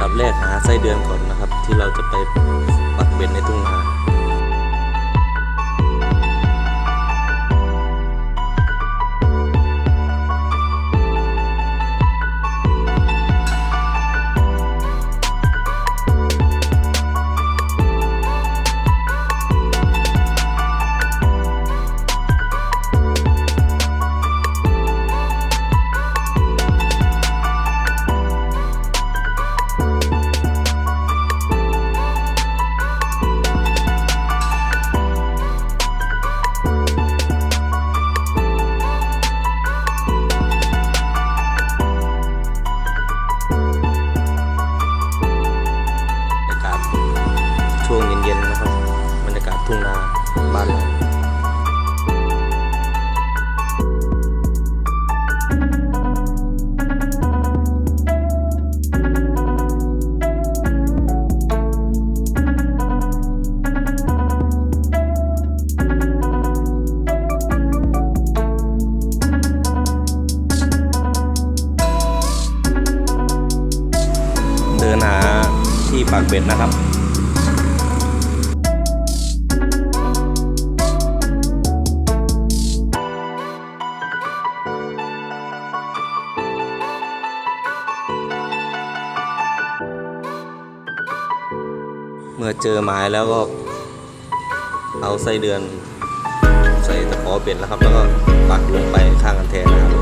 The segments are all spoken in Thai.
ดับแรกหาไส้เดือนก่อนนะครับ ที่เราจะไปปักเบ็ดในทุ่งนา เป็นนะครับเมื่อเจอไม้แล้วก็เอาไส้เดือนใส่ตะขอเป็ดนะครับ แล้วก็ปักลงไปข้างกันแทนนะครับ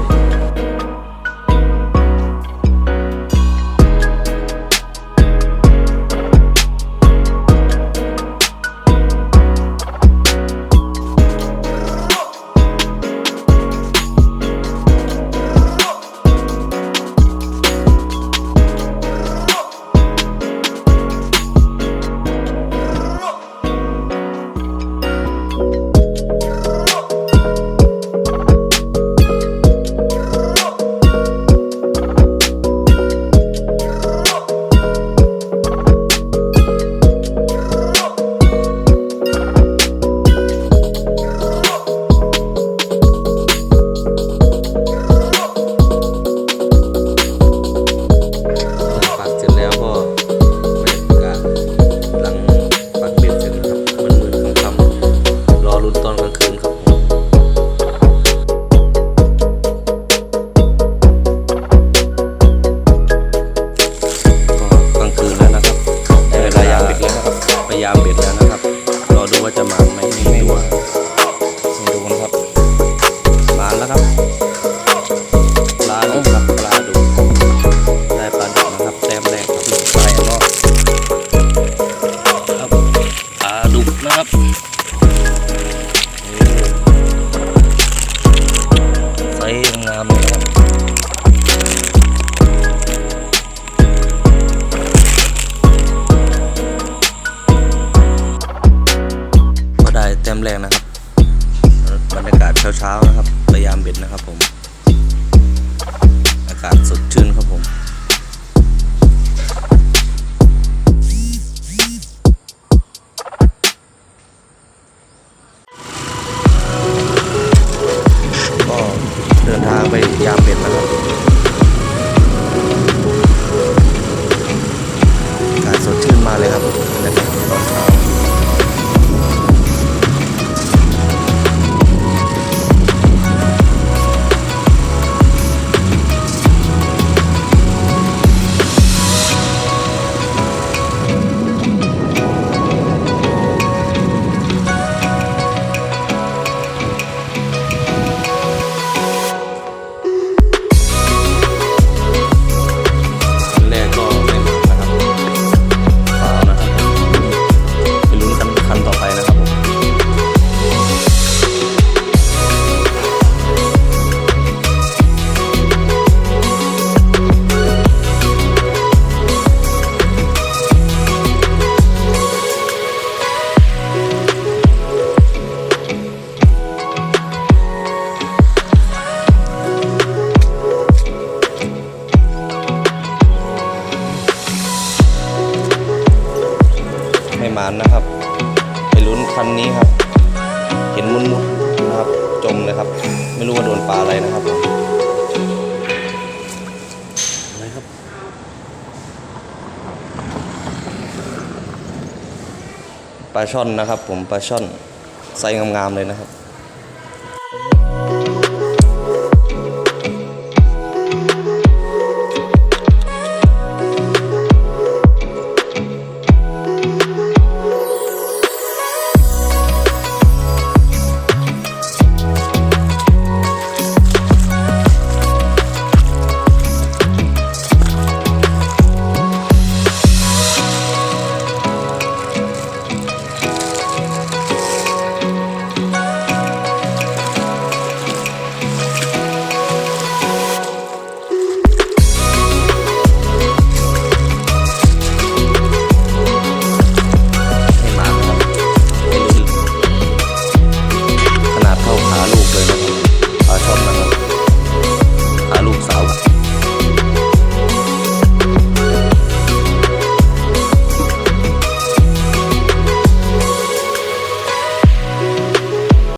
แรงนะครับบรรยากาศเช้าๆนะครับพยายามเบ็ดนะครับผม อากาศสด มานนะครับ ไปลุ้นคันนี้ครับ เห็นมุนมุดนะครับ จมเลยครับ ไม่รู้ว่าโดนปลาอะไรนะครับอะไรครับปลาช่อนนะครับ ผมปลาช่อนไซส์งามๆเลยนะครับ